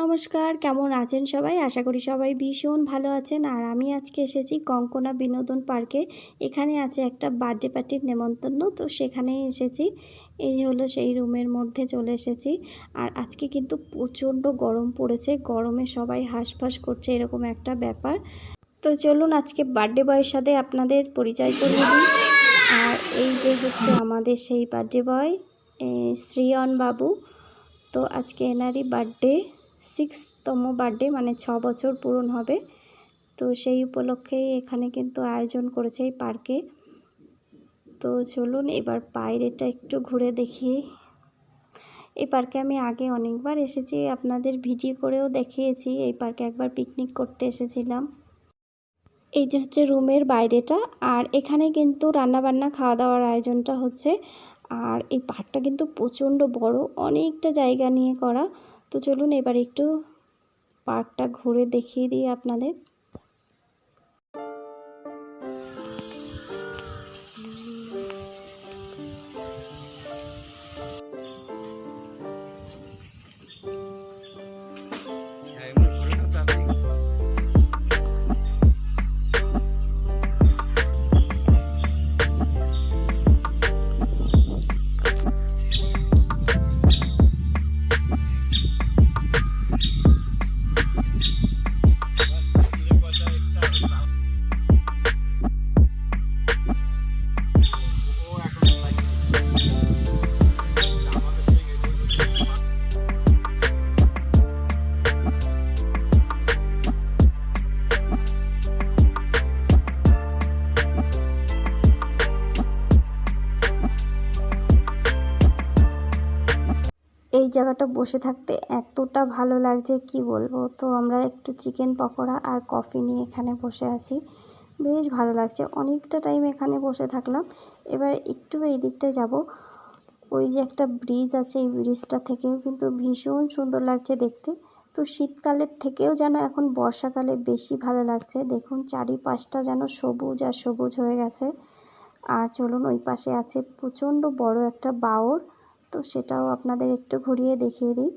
নমস্কার, কেমন আছেন সবাই? আশা করি সবাই ভীষণ ভালো আছেন। আর আমি আজকে এসেছি কঙ্কনা বিনোদন পার্কে। এখানে আছে একটা বার্থডে পার্টির নেমন্তন্ন, তো সেখানেই এসেছি। এই হলো সেই রুমের মধ্যে চলে এসেছি। আর আজকে কিন্তু প্রচণ্ড গরম পড়েছে। গরমে সবাই হাঁসফাঁস করছে, এরকম একটা ব্যাপার। তো চলুন আজকে বার্থডে বয়ের সাথে আপনাদের পরিচয় করে দিই। আর এই যে হচ্ছে আমাদের সেই বার্থডে বয় শ্রীয়ন বাবু। তো আজকে এনারই বার্থডে। সিক্সতম বার্থডে মানে ছ বছর পূরণ হবে। তো সেই উপলক্ষেই এখানে কিন্তু আয়োজন করেছে এই পার্কে তো চলুন, এবার বাইরেটা একটু ঘুরে দেখি। এই পার্কে আমি আগে অনেকবার এসেছি, আপনাদের ভিডিও করেও দেখিয়েছি। এই পার্কে একবার পিকনিক করতে এসেছিলাম। এই যে হচ্ছে রুমের বাইরেটা, আর এখানে কিন্তু রান্নাবান্না খাওয়া দাওয়ার আয়োজনটা হচ্ছে। আর এই পার্কটা কিন্তু প্রচণ্ড বড়, অনেকটা জায়গা নিয়ে করা। তো চলুন এবার একটু পার্কটা ঘুরে দেখিয়ে দিই আপনাদের। এই জায়গাটা বসে থাকতে এতটা ভালো লাগছে, কি বলব? তো আমরা একটু চিকেন পকোড়া আর কফি নিয়ে এখানে বসে আছি। বেশ ভালো লাগছে। অনেকটা টাইম এখানে বসে থাকলাম। এবার একটু এই দিকটায় যাব। ওই যে একটা ব্রিজ আছে, এই ব্রিজটা থেকেও কিন্তু ভীষণ সুন্দর লাগছে দেখতে। তো শীতকালের থেকেও যেন এখন বর্ষাকালে বেশি ভালো লাগছে। দেখুন, চারিপাশটা যেন সবুজ আর সবুজ হয়ে গেছে। আর চলুন, ওই পাশে আছে প্রচণ্ড বড় একটা বাওর। তো সেটাও আপনাদের একটু ঘুরিয়ে দেখিয়ে দিই।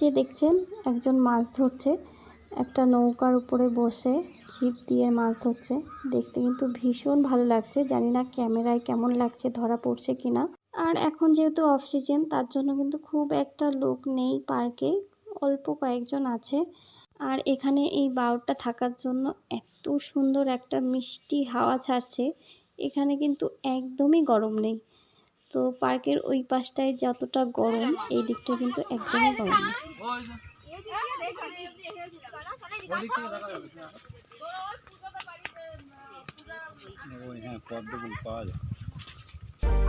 যে দেখছেন, একজন মাছ ধরছে। একটা নৌকার উপরে বসে ছিপ দিয়ে মাছ ধরছে। দেখতে কিন্তু ভীষণ ভালো লাগছে। জানি না ক্যামেরায় কেমন লাগছে, ধরা পড়ছে কি না আর এখন যেহেতু অফ সিজন তার জন্য কিন্তু খুব একটা লোক নেই পার্কে। অল্প কয়েকজন আছে। আর এখানে এই বাউরটা থাকার জন্য এত সুন্দর একটা মিষ্টি হাওয়া ছাড়ছে। এখানে কিন্তু একদমই গরম নেই। তো পার্কের ওই পাশটায় যতটা গরম এই দিকটা কিন্তু একদমই গরম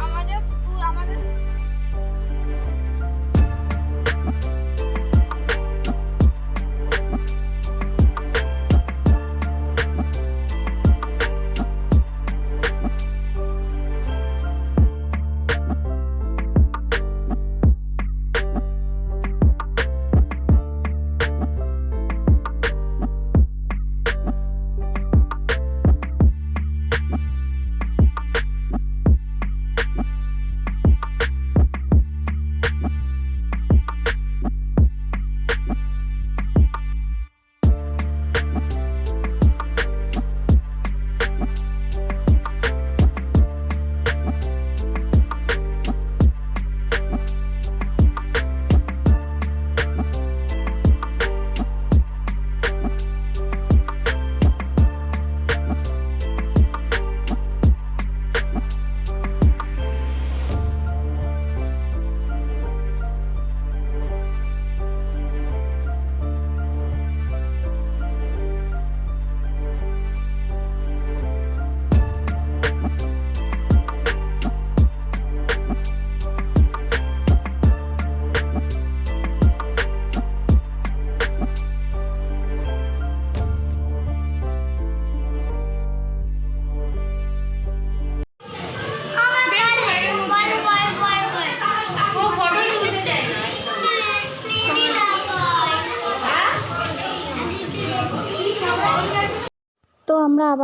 আমাদের আমাদের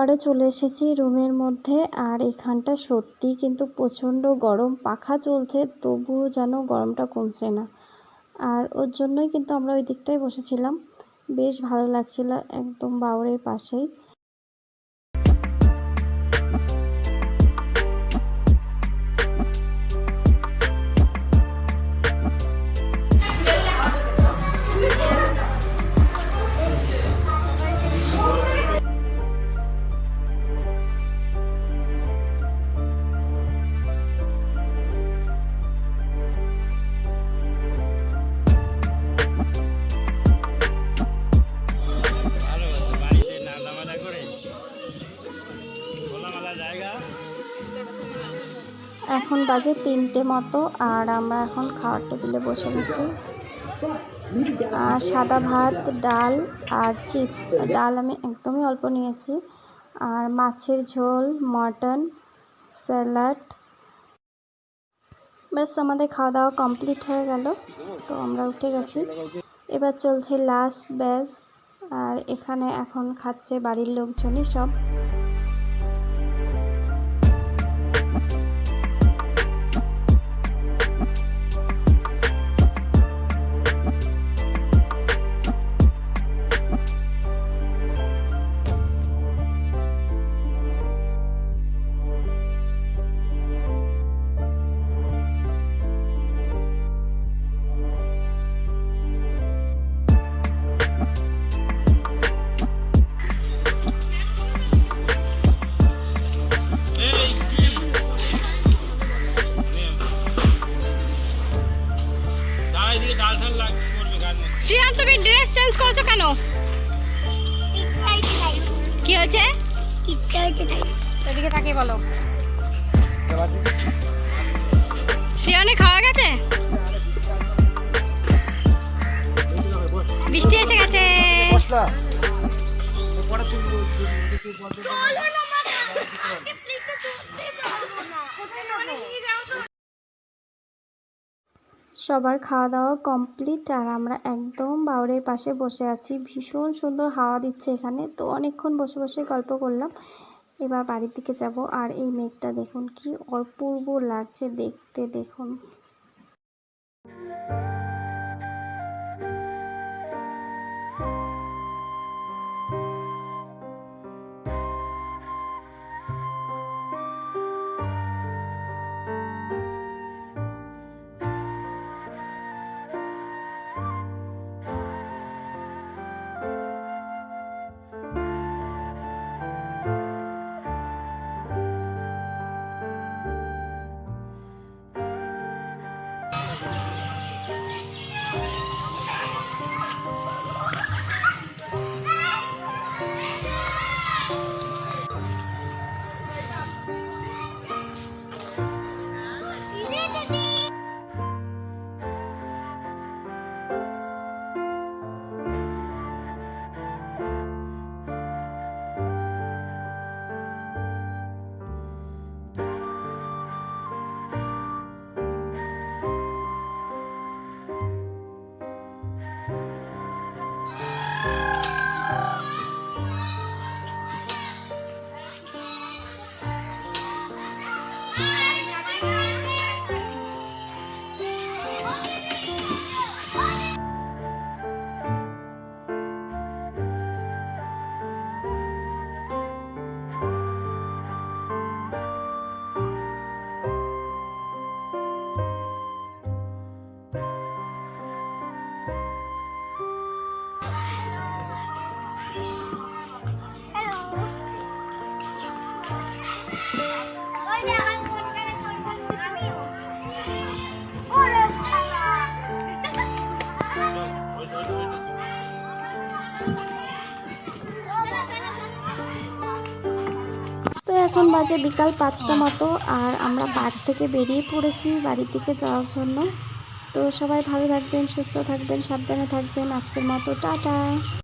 আবারও চলে এসেছি রুমের মধ্যে। আর এখানটা সত্যি কিন্তু প্রচণ্ড গরম, পাখা চলছে, তবুও যেন গরমটা কমছে না। আর ওর জন্যই কিন্তু আমরা ওই দিকটায় বসেছিলাম। বেশ ভালো লাগছিল একদম বাউরের পাশেই। বাজে তিনটে মতো আর আমরা এখন খাওয়ার টেবিলে বসে গেছি আর সাদা ভাত, ডাল আর চিপস। ডাল আমি একদমই অল্প নিয়েছি। আর মাছের ঝোল, মটন, স্যালাড। ব্যাস, আমাদের খাওয়া দাওয়া কমপ্লিট হয়ে গেল। তো আমরা উঠে গেছি। এবার চলছে লাস্ট ব্যাচ আর এখানে এখন খাচ্ছে বাড়ির লোকজনই সব। শ্রিয়ান তুমি ড্রেস চেঞ্জ করেছ কেন? কি হয়েছে? এদিকে তাকিয়ে বলো। শ্রিয়ানে খাওয়া গেছে? বৃষ্টি এসে গেছে। সবার খাওয়া দাওয়া কমপ্লিট আর আমরা একদম বাউরের পাশে বসে আছি। ভীষণ সুন্দর হাওয়া দিচ্ছে এখানে। তো অনেকক্ষণ বসে বসে গল্প করলাম। এবার বাড়ির দিকে যাব। আর এই মেঘটা দেখুন, কি অপূর্ব লাগছে দেখতে। দেখুন। এখন বাজে বিকাল পাঁচটা মতো, আর আমরা পার্ক থেকে বেরিয়ে পড়েছি বাড়ির দিকে যাওয়ার জন্য। তো সবাই ভালো থাকবেন, সুস্থ থাকবেন, সাবধানে থাকবেন। আজকের মতো, টাটা।